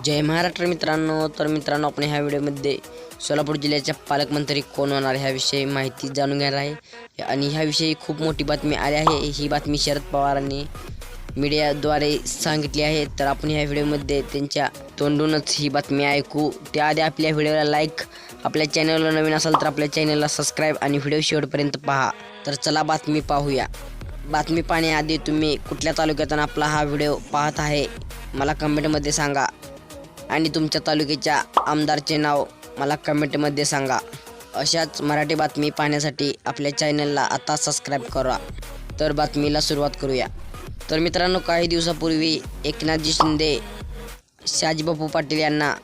जय महाराष्ट्र मित्रांनो. तर मित्रांनो आपण ह्या व्हिडिओमध्ये सोलापूर जिल्ह्याच्या पालकमंत्री कोण होणार ह्याविषयी माहिती जाणून घेणार आहे. आणि ह्याविषयी खूप मोठी बातमी आली आहे. ही बातमी शरद पवारांनी मीडियाद्वारे सांगितली आहे. तर आपण ह्या व्हिडिओमध्ये त्यांच्या तोंडूनच ही बातमी ऐकू. त्याआधी आपल्या व्हिडिओला लाईक आपल्या चॅनलला नवीन असाल तर आपल्या चॅनलला सबस्क्राईब आणि व्हिडिओ शेवटपर्यंत पहा. तर चला बातमी पाहूया. बातमी पाहण्याआधी तुम्ही कुठल्या तालुक्यातून आपला हा व्हिडिओ पाहत आहे मला कमेंटमध्ये सांगा. आणि तुमच्या तालुक्याच्या आमदारचे नाव मला कमेंटमध्ये सांगा. अशाच मराठी बातमी पाहण्यासाठी आपल्या चॅनलला आता सबस्क्राईब करा. तर बातमीला सुरुवात करूया. तर मित्रांनो काही दिवसापूर्वी एकनाथजी शिंदे शाजीबापू पाटील यांना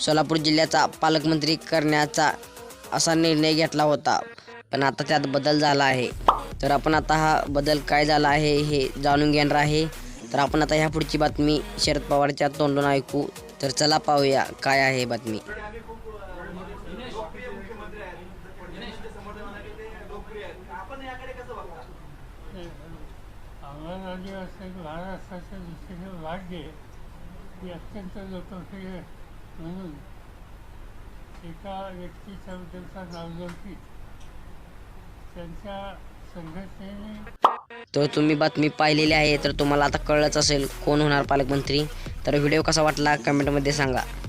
सोलापूर जिल्ह्याचा पालकमंत्री करण्याचा असा निर्णय घेतला होता. पण आता त्यात बदल झाला आहे. तर आपण आता हा बदल काय झाला आहे हे जाणून घेणार आहे. तर आपण आता ह्या पुढची बातमी शरद पवारच्या तोंडून ऐकू. तर चला पाहूया काय आहे बातमी महाराष्ट्राच्या दृष्टीने भाग्य ही अत्यंत लोकप्रिय म्हणून एका व्यक्तीच्या बद्दलचा नावलौकिक त्यांच्या संघटनेने तर तुम्ही बातमी पाहिलेली आहे तर तुम्हाला आता कळलंच असेल कोण होणार पालकमंत्री. तर व्हिडिओ कसा वाटला कमेंटमध्ये सांगा.